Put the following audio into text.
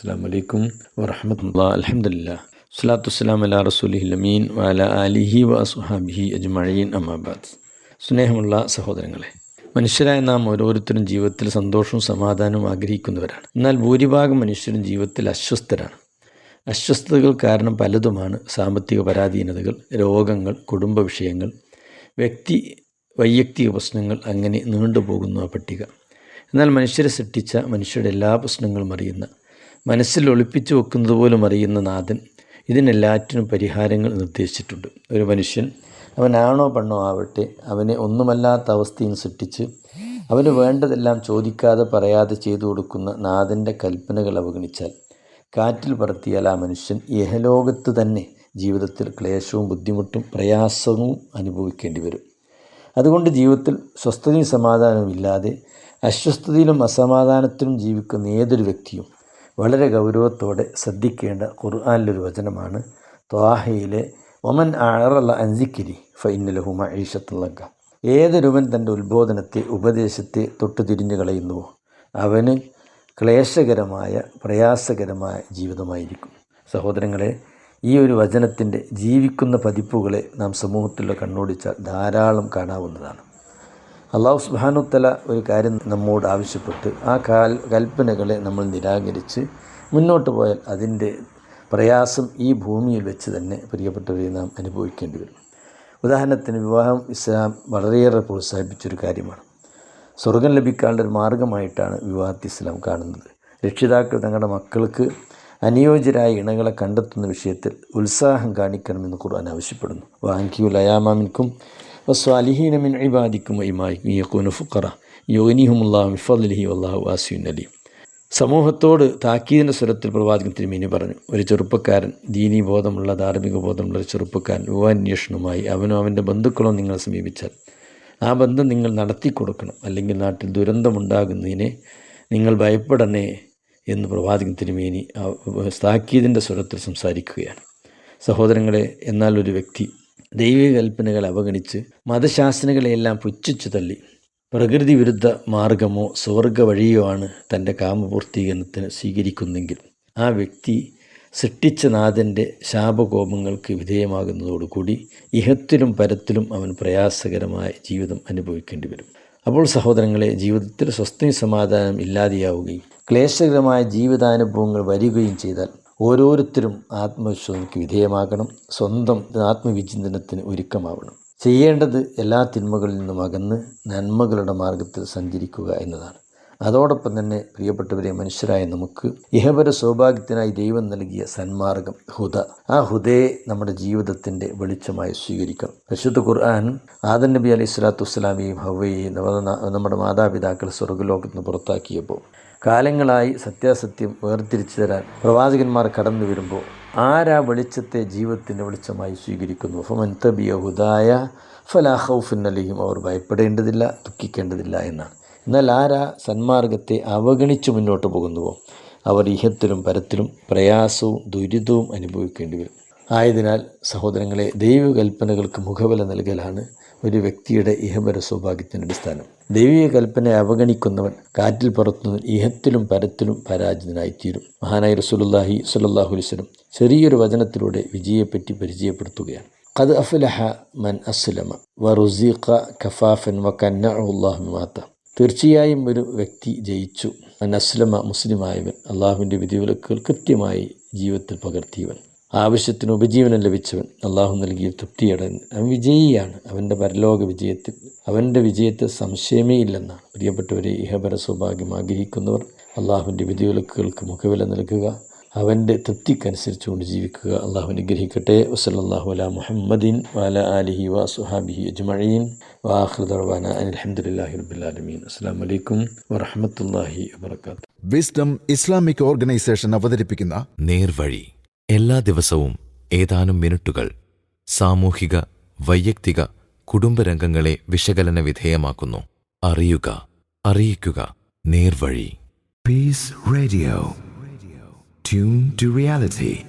അസ്സാം വലൈക്കും വറഹമത്തുള്ള അലഹമില്ല സ്വലാത്തു വസ്സലാം അല റസൂലിഹി അമീൻ വാല അലിഹി വ സുഹാബിഹി അജ്മഴീൻ അമാബാദ് സ്നേഹമുള്ള സഹോദരങ്ങളെ മനുഷ്യരായ നാം ഓരോരുത്തരും ജീവിതത്തിൽ സന്തോഷവും സമാധാനവും ആഗ്രഹിക്കുന്നവരാണ്. എന്നാൽ ഭൂരിഭാഗം മനുഷ്യരും ജീവിതത്തിൽ അസ്വസ്ഥരാണ്. അസ്വസ്ഥതകൾ കാരണം പലതുമാണ് സാമ്പത്തിക പരാധീനതകൾ രോഗങ്ങൾ കുടുംബ വിഷയങ്ങൾ വ്യക്തി വൈയക്തിക പ്രശ്നങ്ങൾ അങ്ങനെ നീണ്ടുപോകുന്നു ആ പട്ടിക. എന്നാൽ മനുഷ്യരെ സൃഷ്ടിച്ച മനുഷ്യരുടെ എല്ലാ പ്രശ്നങ്ങളും അറിയുന്ന മനസ്സിൽ ഒളിപ്പിച്ചു വെക്കുന്നത് പോലും അറിയുന്ന നാഥൻ ഇതിനെല്ലാറ്റിനും പരിഹാരങ്ങൾ നിർദ്ദേശിച്ചിട്ടുണ്ട്. ഒരു മനുഷ്യൻ അവനാണോ പെണ്ണോ ആവട്ടെ അവനെ ഒന്നുമല്ലാത്ത അവസ്ഥയും സൃഷ്ടിച്ച് അവന് വേണ്ടതെല്ലാം ചോദിക്കാതെ പറയാതെ ചെയ്തു കൊടുക്കുന്ന നാഥന്റെ കൽപ്പനകൾ അവഗണിച്ചാൽ കാറ്റിൽ പറത്തിയാൽ ആ മനുഷ്യൻ ഇഹലോകത്ത് തന്നെ ജീവിതത്തിൽ ക്ലേശവും ബുദ്ധിമുട്ടും പ്രയാസവും അനുഭവിക്കേണ്ടി വരും. അതുകൊണ്ട് ജീവിതത്തിൽ സ്വസ്ഥതയും സമാധാനവും ഇല്ലാതെ അസ്വസ്ഥതയിലും അസമാധാനത്തിലും ജീവിക്കുന്ന ഏതൊരു വ്യക്തിയും വളരെ ഗൗരവത്തോടെ ശ്രദ്ധിക്കേണ്ട ഖുർആാനിലൊരു വചനമാണ് ത്വാഹയിലെ ഒമൻ ആറല്ല അൻസിക്കിരി ഫൈനലഹുമ ഈഷത്തുള്ളക്ക ഏതൊരുവൻ തന്റെ ഉത്ബോധനത്തെ ഉപദേശത്തെ തൊട്ടു തിരിഞ്ഞു കളയുന്നുവോ അവന് ക്ലേശകരമായ പ്രയാസകരമായ ജീവിതമായിരിക്കും. സഹോദരങ്ങളെ ഈ ഒരു വചനത്തിന്റെ ജീവിക്കുന്ന പതിപ്പുകളെ നാം സമൂഹത്തിലുള്ള കണ്ണോടിച്ചാൽ ധാരാളം കാണാവുന്നതാണ്. അള്ളാഹു സുബാനുത്തല ഒരു കാര്യം നമ്മോട് ആവശ്യപ്പെട്ട് ആ കാൽ കൽപ്പനകളെ നമ്മൾ നിരാകരിച്ച് മുന്നോട്ട് പോയാൽ അതിന്റെ പ്രയാസം ഈ ഭൂമിയിൽ വെച്ച് തന്നെ പ്രിയപ്പെട്ടവരെ നാം അനുഭവിക്കേണ്ടി വരും. ഉദാഹരണത്തിന് വിവാഹം ഇസ്ലാം വളരെയേറെ പ്രോത്സാഹിപ്പിച്ചൊരു കാര്യമാണ്. സ്വർഗം ലഭിക്കാനുള്ള ഒരു മാർഗമായിട്ടാണ് വിവാഹത്തെ ഇസ്ലാം കാണുന്നത്. രക്ഷിതാക്കൾ തങ്ങളുടെ മക്കൾക്ക് അനുയോജ്യരായ ഇണകളെ കണ്ടെത്തുന്ന വിഷയത്തിൽ ഉത്സാഹം കാണിക്കണമെന്ന് ഖുർആൻ ആവശ്യപ്പെടുന്നു. വാങ്കിയുൽ അയാമാമിൻക്കും വസ്വാലിഹീന മിൻ ഇബാദിക്കും ഇമായിക്കും യക്കൂനു ഫുക്കറ യോനിഹുമുല്ലാഹു മിഫലിഹി വല്ലാഹു വാസിയുൻ അലി സമൂഹത്തോട് താക്കീതിന്റെ സ്വരത്തിൽ പ്രവാചകൻ തിരുമേനി പറഞ്ഞു ഒരു ചെറുപ്പക്കാരൻ ദീനീ ബോധമുള്ള ധാർമ്മിക ബോധമുള്ള ഒരു ചെറുപ്പക്കാരൻ യുവാന്വേഷണവുമായി അവനോ അവന്റെ ബന്ധുക്കളോ നിങ്ങളെ സമീപിച്ചാൽ ആ ബന്ധം നിങ്ങൾ നടത്തി കൊടുക്കണം അല്ലെങ്കിൽ നാട്ടിൽ ദുരന്തമുണ്ടാകുന്നതിനെ നിങ്ങൾ ഭയപ്പെടണേ എന്ന് പ്രവാചകൻ തിരുമേനി താക്കീതിന്റെ സ്വരത്തിൽ സംസാരിക്കുകയാണ്. സഹോദരങ്ങളെ എന്നാൽ ഒരു വ്യക്തി ദൈവിക കൽപ്പനകൾ അവഗണിച്ച് മതശാസനകളെയെല്ലാം പുച്ഛിച്ചു തള്ളി. പ്രകൃതി വിരുദ്ധ മാർഗമോ സ്വർഗ വഴിയോ ആണ് തന്റെ കാമപൂർത്തീകരണത്തിന് സ്വീകരിക്കുന്നെങ്കിൽ ആ വ്യക്തി സൃഷ്ടിച്ച നാഥന്റെ ശാപകോപങ്ങൾക്ക് വിധേയമാകുന്നതോടുകൂടി ഇഹത്തിലും പരത്തിലും അവൻ പ്രയാസകരമായ ജീവിതം അനുഭവിക്കേണ്ടി വരും. അപ്പോൾ സഹോദരങ്ങളെ ജീവിതത്തിൽ സ്വസ്ഥയും സമാധാനം ഇല്ലാതെയാവുകയും ക്ലേശകരമായ ജീവിതാനുഭവങ്ങൾ വരികയും ചെയ്താൽ ഓരോരുത്തരും ആത്മവിശ്വാസക്ക് വിധേയമാകണം. സ്വന്തം ആത്മവിചിന്തനത്തിന് ഒരുക്കമാവണം. ചെയ്യേണ്ടത് എല്ലാ തിന്മകളിൽ നിന്നും അകന്ന് നന്മകളുടെ മാർഗത്തിൽ സഞ്ചരിക്കുക എന്നതാണ്. അതോടൊപ്പം തന്നെ പ്രിയപ്പെട്ടവരെ മനുഷ്യരായ നമുക്ക് ഇഹപര സൗഭാഗ്യത്തിനായി ദൈവം നൽകിയ സന്മാർഗം ഹുദ. ആ ഹുദയെ നമ്മുടെ ജീവിതത്തിന്റെ വെളിച്ചമായി സ്വീകരിക്കണം പരിശുദ്ധ ഖുർആൻ ആദൻ നബി അലൈഹി സ്വലാത്തു വസ്സലാമിയും ഹവയെയും നമ്മുടെ മാതാപിതാക്കൾ സ്വർഗലോകത്ത് നിന്ന് പുറത്താക്കിയപ്പോൾ കാലങ്ങളായി സത്യാസത്യം വേർതിരിച്ചു തരാൻ പ്രവാചകന്മാർ കടന്നു വരുമ്പോൾ ആരാ വെളിച്ചത്തെ ജീവിതത്തിന്റെ വെളിച്ചമായി സ്വീകരിക്കുന്നു? ഫമൻ തബിയ ഹുദായ ഫലാഹൌഫിൻ അലിയും അവർ ഭയപ്പെടേണ്ടതില്ല ദുഃഖിക്കേണ്ടതില്ല എന്നാണ്. എന്നാൽ ആരാ സന്മാർഗത്തെ അവഗണിച്ച് മുന്നോട്ട് പോകുന്നുവോ? അവർ ഇഹത്തിലും പരത്തിലും പ്രയാസവും ദുരിതവും അനുഭവിക്കേണ്ടി വരും. ആയതിനാൽ സഹോദരങ്ങളെ ദൈവകൽപ്പനകൾക്ക് മുഖവില നൽകലാണ് ഒരു വ്യക്തിയുടെ ഇഹപര സൗഭാഗ്യത്തിന്റെ അടിസ്ഥാനം. ദൈവിക കൽപ്പന അവഗണിക്കുന്നവൻ കാറ്റിൽ പറത്തുന്നവൻ ഇഹത്തിലും പരത്തിലും പരാജിതനായിത്തീരും. മഹാനായി റസൂലുല്ലാഹി സുലല്ലാഹു അലിസ്ലം ചെറിയൊരു വചനത്തിലൂടെ വിജയെപ്പറ്റി പരിചയപ്പെടുത്തുകയാണ്. ഖദ് അഫ്ലഹ മൻ അസ്ലമ വ റുസീഖ കഫാഫൻ വ കന്നഅള്ളാഹു മാത്ത തീർച്ചയായും ഒരു വ്യക്തി ജയിച്ചു. നസ്ലമ മുസ്ലിമായവൻ. അള്ളാഹുവിന്റെ വിധിവിലക്കുകൾ കൃത്യമായി ജീവിതത്തിൽ പകർത്തിയവൻ. ആവശ്യത്തിന് ഉപജീവനം ലഭിച്ചവൻ. അള്ളാഹു നൽകിയ തൃപ്തിയടൻ അവൻ വിജയിയാണ്. അവന്റെ പരലോക വിജയത്തിൽ അവന്റെ വിജയത്തെ സംശയമേ ഇല്ലെന്നാണ് പ്രിയപ്പെട്ടവരെ ഇഹപര സൗഭാഗ്യം ആഗ്രഹിക്കുന്നവർ അള്ളാഹുവിന്റെ വിധിവിലക്കുകൾക്ക് മുഖവില നൽകുക. അവന്റെ തൃപ്തിക്കനുസരിച്ചുകൊണ്ട് ജീവിക്കുക. അള്ളാഹു അനുഗ്രഹിക്കട്ടെ. വസല്ലാഹു അല മുഹമ്മദിൻ വാല അലിഹി വാ സുഹാബിഹി അജ്മഴീൻ വാഹൃദർവാന അലഹമുല്ലാഹി റബുലാലമീൻ അസ്സാം വലൈക്കും വറഹമത്തല്ലാഹി വാത്തു വിസ്ഡം ഇസ്ലാമിക് ഓർഗനൈസേഷൻ അവതരിപ്പിക്കുന്ന നേർവഴി. എല്ലാ ദിവസവും ഏതാനും മിനിറ്റുകൾ സാമൂഹിക വൈയക്തിക കുടുംബരംഗങ്ങളെ വിശകലന വിധേയമാക്കുന്നു. അറിയുക അറിയിക്കുക. നേർവഴി. Peace Radio. Tune to reality.